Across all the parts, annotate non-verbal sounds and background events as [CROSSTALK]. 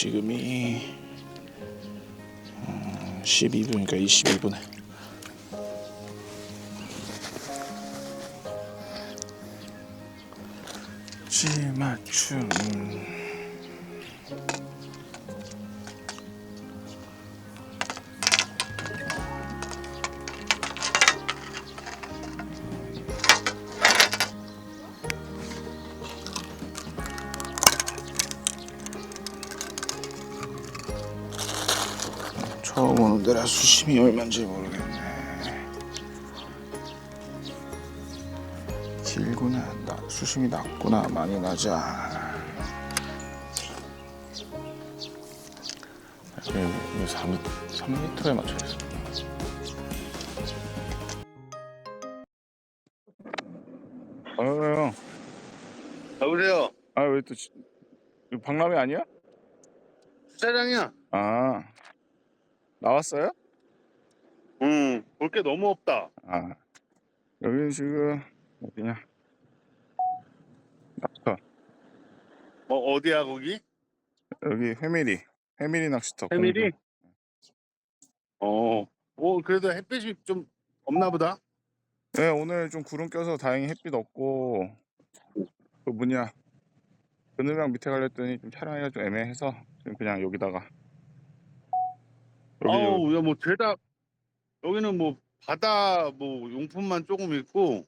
지금이 12분이니까 22분에. 찌맞춤 처음 오는데라 수심이 얼마인지 모르겠네 길구나 나, 수심이 낮구나 많이 나자 여기 3, 3m에 맞춰있어 아유 여보세요. 아왜 또 박람회 아니야? 주차장이야. 아 나왔어요? 응. 볼게 너무 없다. 아 여기는 지금 어디냐 낚시터 뭐 어디야 거기? 여기 회밀이 회밀이 낚시터? 공주. 어. 오 그래도 햇빛이 좀 없나 보다. 네 오늘 좀 구름 껴서 다행히 햇빛 없고 그 뭐냐 그늘강 밑에 가렸더니 좀 촬영하기가 좀 애매해서 지금 그냥 여기다가 여기 아우 야 뭐 죄다 여기는 뭐 바다 뭐 용품만 조금 있고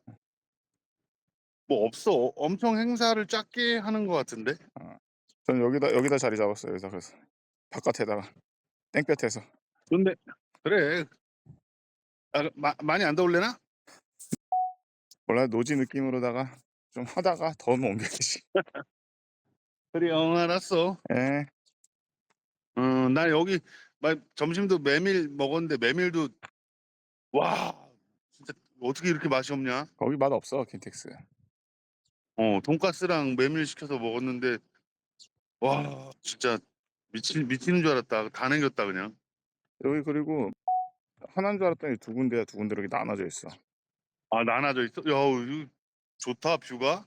뭐 없어. 엄청 행사를 작게 하는 것 같은데. 전 여기다 여기다 자리 잡았어요 여기다 그래서 바깥에다가 땡볕에서 근데 그래. 아, 마, 많이 안 더울래나? 원래 노지 느낌으로다가 좀 하다가 더 옮겨야지 그래 응 알았어. 예 음, 나 여기 막 점심도 메밀 먹었는데 메밀도 와 진짜 어떻게 이렇게 맛이 없냐? 거기 맛 없어 킨텍스 어 돈가스랑 메밀 시켜서 먹었는데 와 진짜 미치 미치는 줄 알았다. 다 남겼다 그냥. 여기 그리고 하나인 줄 알았더니 두 군데야 두 군데로 이렇게 나눠져 있어 아 나눠져 있어. 야 이거 좋다 뷰가.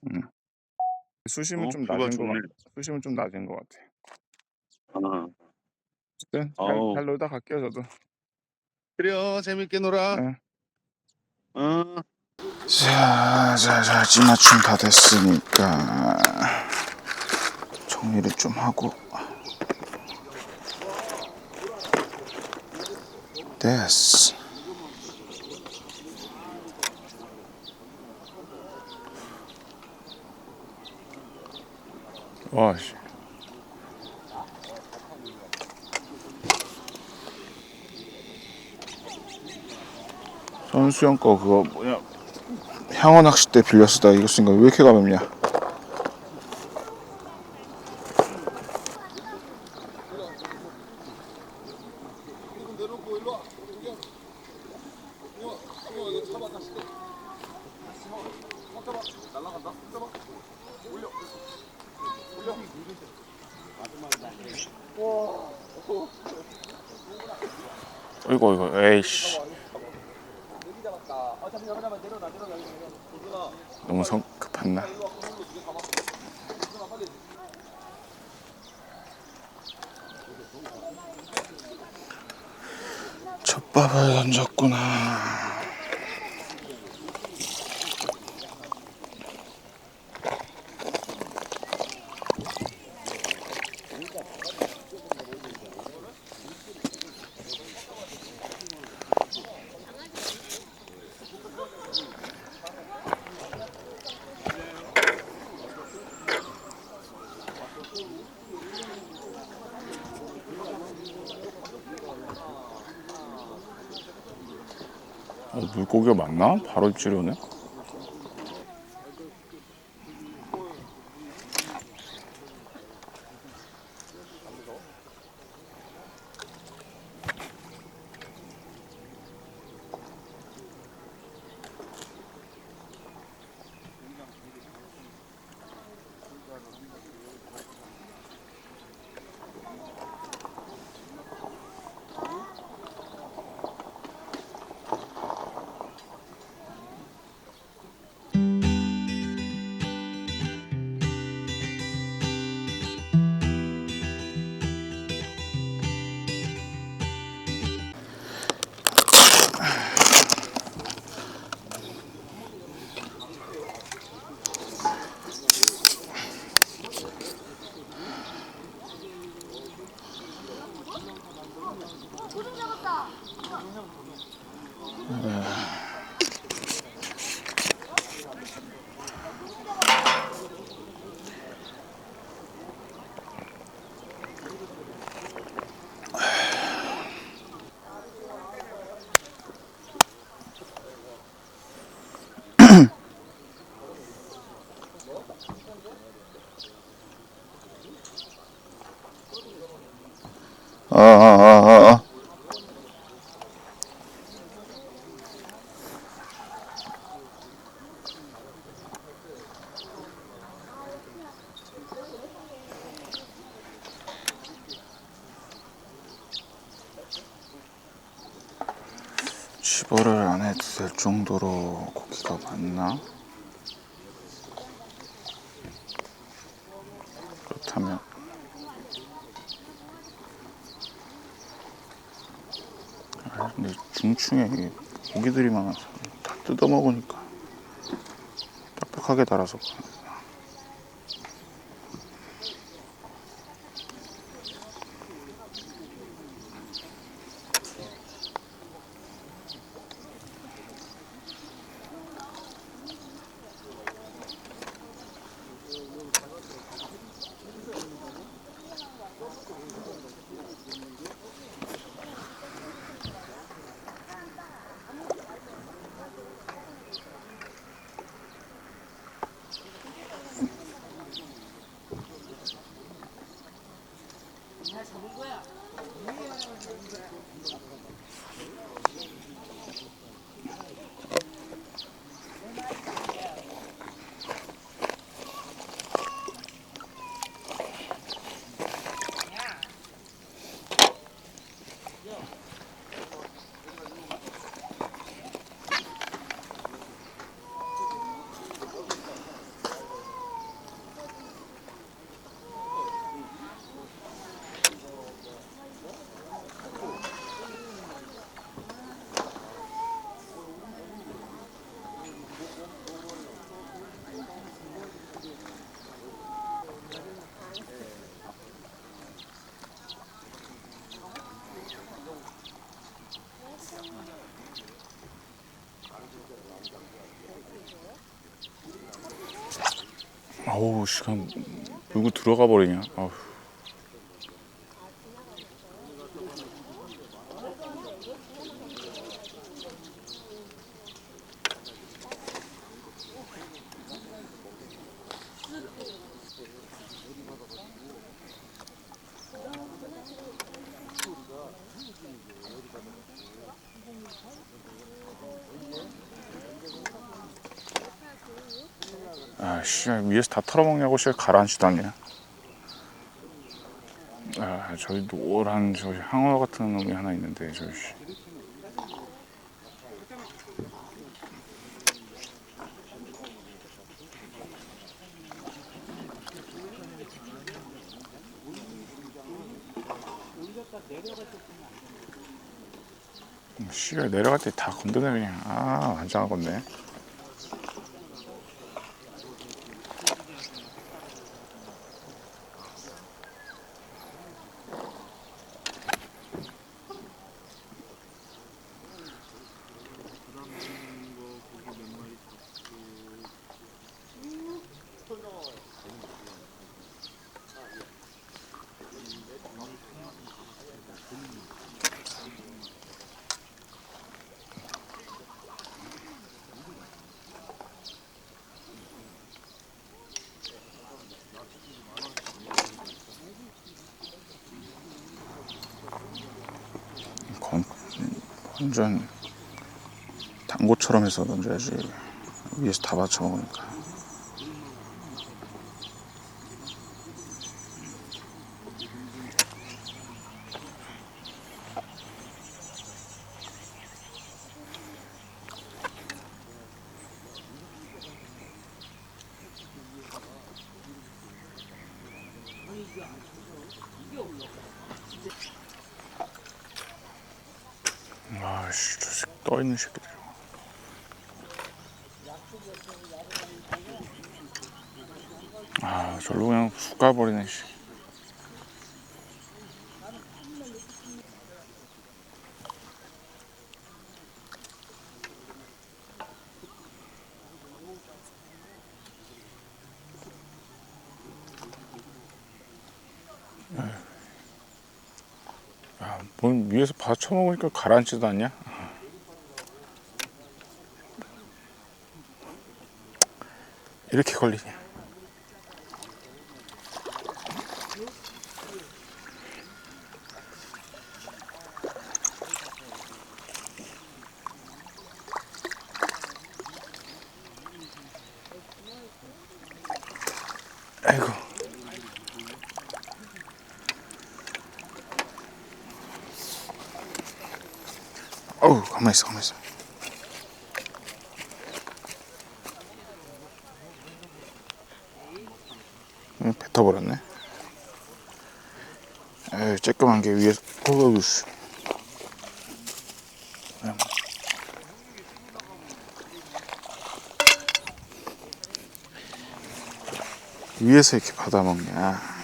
수심은 어, 좀 낮은 거. 같아 수심은 좀 낮은 거 같아 아, 어쨌든 잘, 아우. 잘 놀다 갈게요 저도 그래요 재밌게 놀아. 네. 어. 자, 자, 자, 찌맞춤 다 됐으니까 정리를 좀 하고 됐어. 와, 씨. 선수형 거 그거 뭐냐? 향어 낚싯대 빌려 쓰다 이거 쓰니까 왜 이렇게 가볍냐 이거 이거 에이씨 너무 성급한 나 젖 밥을 던졌구나 어, 물고기가 맞나? 바로 입질오네 정도로 고기가 많나? 그렇다면 아, 근데 중충에 고기들이 많아서 다 뜯어 먹으니까 딱딱하게 달아서 아우 시간 누구 들어가 버리냐 아우. 아씨 위에서 다 털어먹냐고 씨 가라앉지도 아 저기 노란 저 항어 같은 놈이 하나 있는데 저 씨. 씨가 내려갈 때 다 건드네 그냥. 아 완장하겠네 완전 당고처럼 해서 던져야지. 위에서 다 받쳐 먹으니까 아씨 저 새끼 떠있는 새끼들 아 절로 그냥 쑥 가버리네 씨. 야, 뭔 위에서 받쳐 먹으니까 가라앉지도 않냐? 이렇게 걸리냐? 어우 가만 있어 가만 있어. 뱉어버렸네. 에이 쬐끄만 게 위에 어우 씨. 음. 위에서 이렇게 받아먹냐.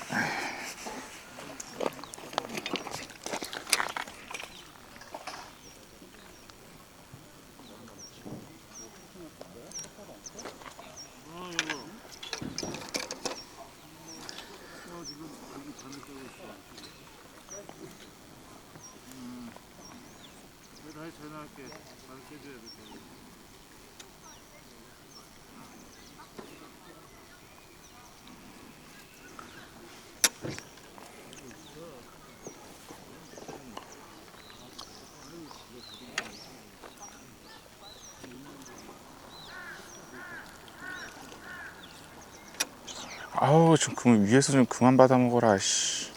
아우, 좀 그만 위에서 좀 그만 받아 먹어라, 씨.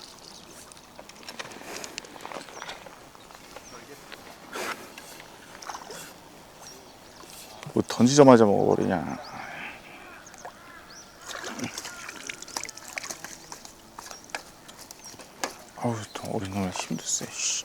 뭐 던지자마자 먹어버리냐. 아우, 또 어린 놈의 힘도 세, 씨.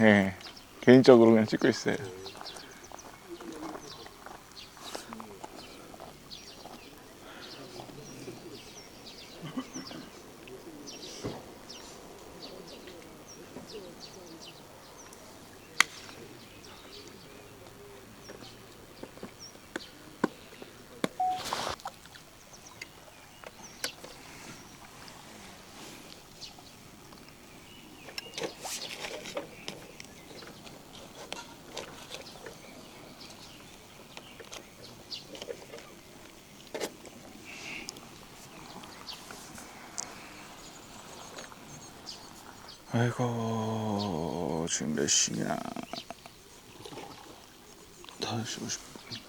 예, 개인적으로 그냥 찍고 있어요. 아이고, 지금 몇 시냐. 5시 50분.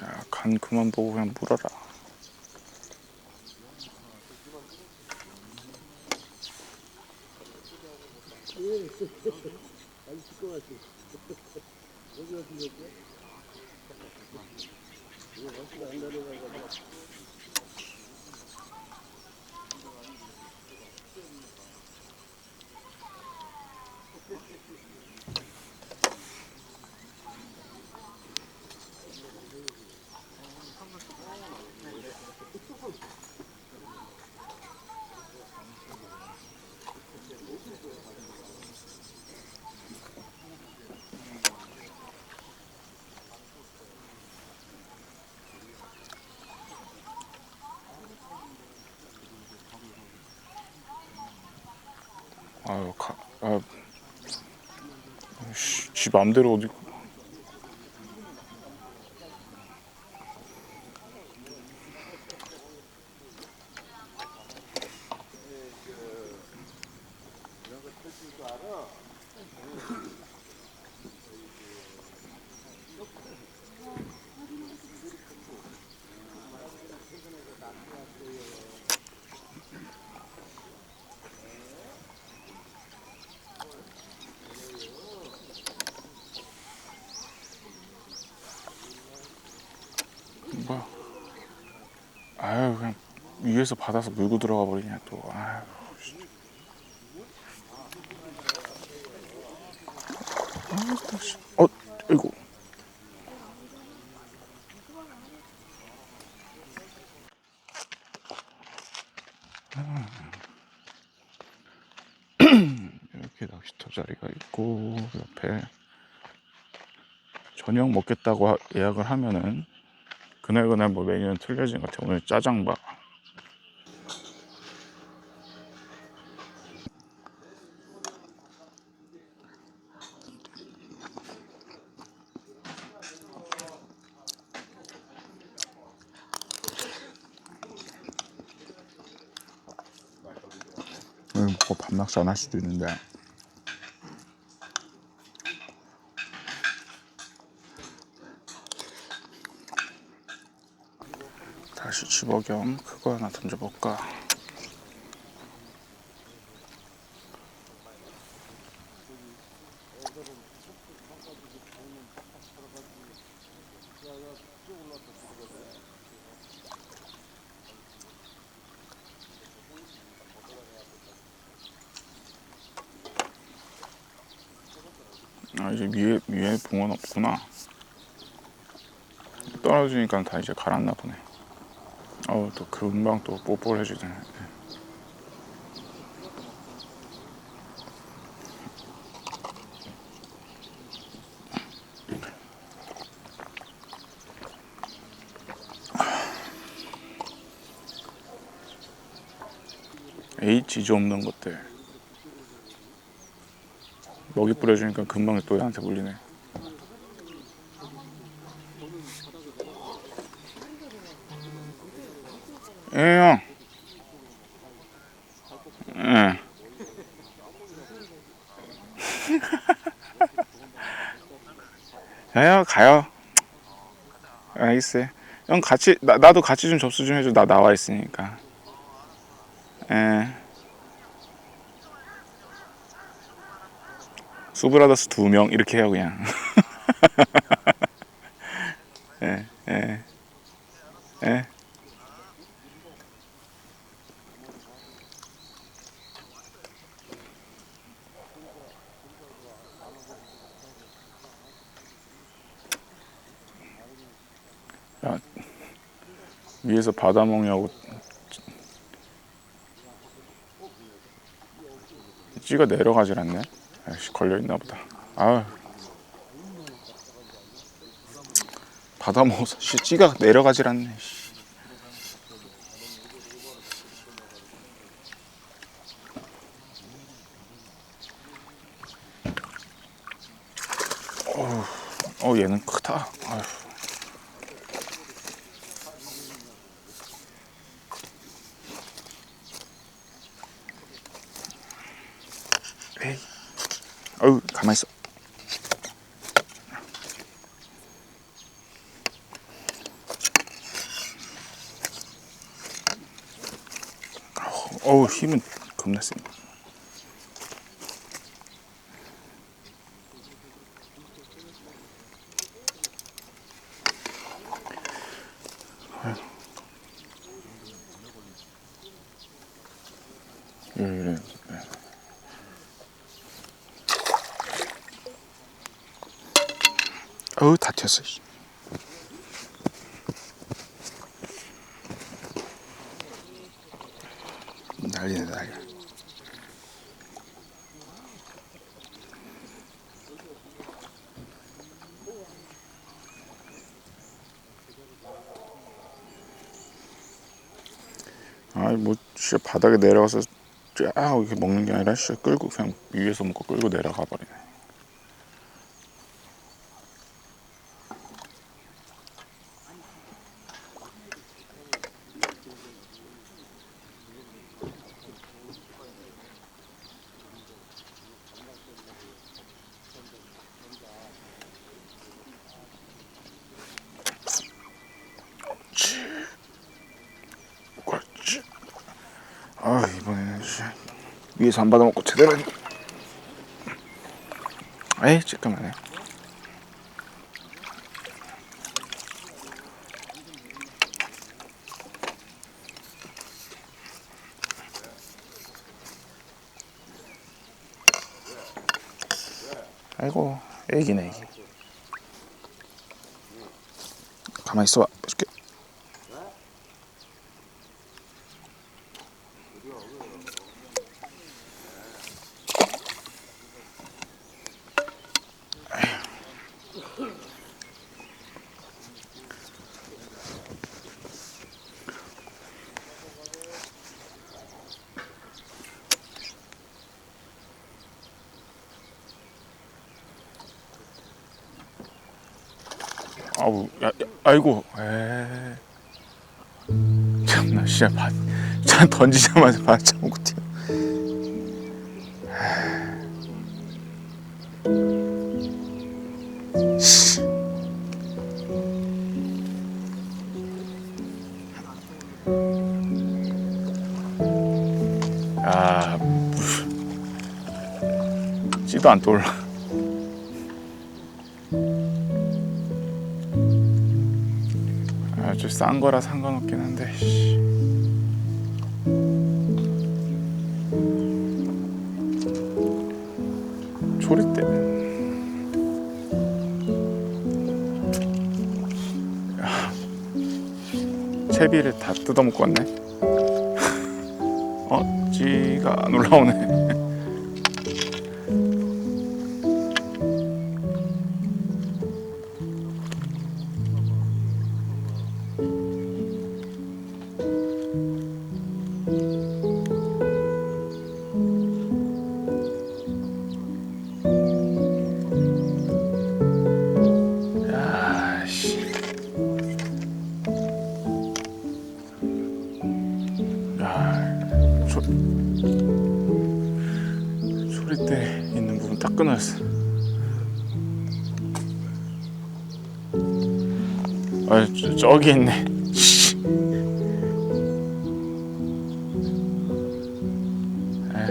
야, 간 그만 보고 그냥 물어라. [LAUGHS] 아유, 가, 아, 씨, 지 맘대로 어디. 뭐야? 아유 그냥 위에서 받아서 물고 들어가 버리냐 또. 아유. 어, 이거. 이렇게 낚시터 자리가 있고 옆에 저녁 먹겠다고 하- 예약을 하면은 그날 그날 뭐 메뉴는 틀려진 것 같아. 오늘 짜장밥. 오늘 안할 수도 있는데. 다시 집어겸 그거 하나 던져볼까 아 이제 위에 위에 붕어는 없구나 떨어지니까 다 이제 가랐나 보네. 어우 또 금방 또 뽀뽀해지네. H지 없는 것들. 먹이 뿌려주니까 금방 또 얘한테 물리네 예, 형. 예. 야야 가요. 알겠어요. 형 같이 나, 나도 같이 좀 접수 좀 해줘. 나 나와 있으니까. 예. 수브라더스 두 명 이렇게 해요 그냥. [LAUGHS] 예, 예, 예. 야, 위에서 먹냐고 찌가 내려가질 않네. 아이씨 걸려 있나 보다. 아, 받아 먹어서 씨 찌가 내려가질 않네. 씨. 어우, 어 얘는 크다. 아휴. 에이. 어우 가만 있어. 어우 힘은 겁나 세. 예, 이래. 어우 다 튀었어. 씨. 난리네 난리. 아이 뭐 진짜 바닥에 내려가서 쫙 이렇게 먹는 게 아니라 진짜 끌고 그냥 위에서 먹고 끌고 내려가 버리네. 그렇지. 아 이번에는 진짜 위에서 안 받아먹고 제대로 했... 에이 쬐끔하네 아이고 애기네 애기. 가만히 있어봐 보줄게 아우 야, 야, 아이고 에 참나 진짜 바, 참 던지자마자 바짝 먹고. 야, 물. 찌도 안 떠올라. 싼 거라 상관없긴 한데. 씨. 조리대. 야, 채비를 다 뜯어먹고 왔네. 저, 저기 있네. 씨. 에.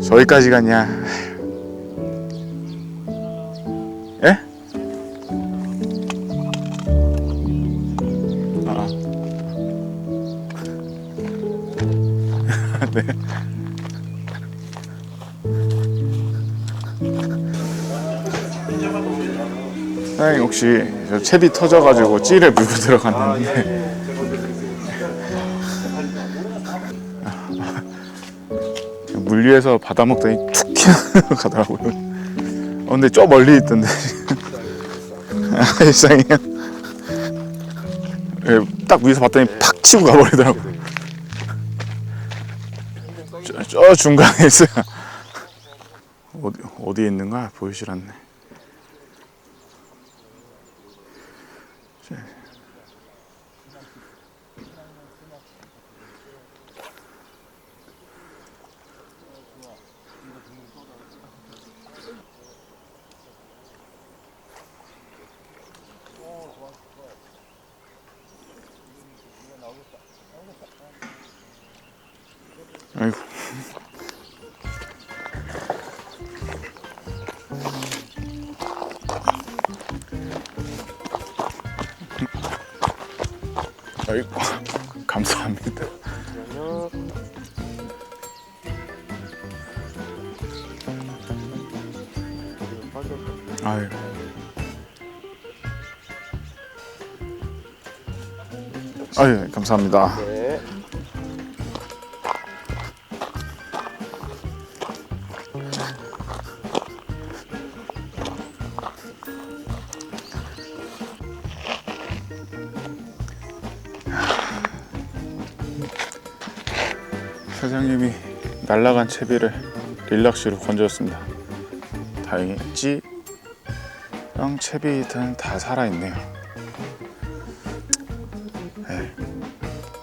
[LAUGHS] 저기까지 갔냐? 예? 아. [LAUGHS] 네. 사장님 혹시 저 채비 터져가지고 찌를 물고 들어갔는데 [LAUGHS] 물 위에서 받아 먹더니 툭 튀어가더라고요. 어, 근데 저 멀리 있던데. [LAUGHS] 아, 일상이요? 예, 딱 위에서 봤더니 팍 치고 가버리더라고. 저, 저 중간에 있어요. 어디, 어디에 있는가 보이질 않네. 아이고, [LAUGHS] 감사합니다. 아유. 아유, 감사합니다. 사장님이 날라간 채비를 릴락시로 건졌습니다. 다행히 찌랑 채비든 다 살아있네요. 네.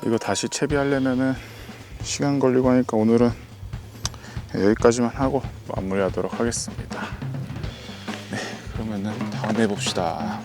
이거 다시 채비하려면은 시간 걸리고 하니까 오늘은 여기까지만 하고 마무리하도록 하겠습니다. 네, 그러면은 다음에 봅시다.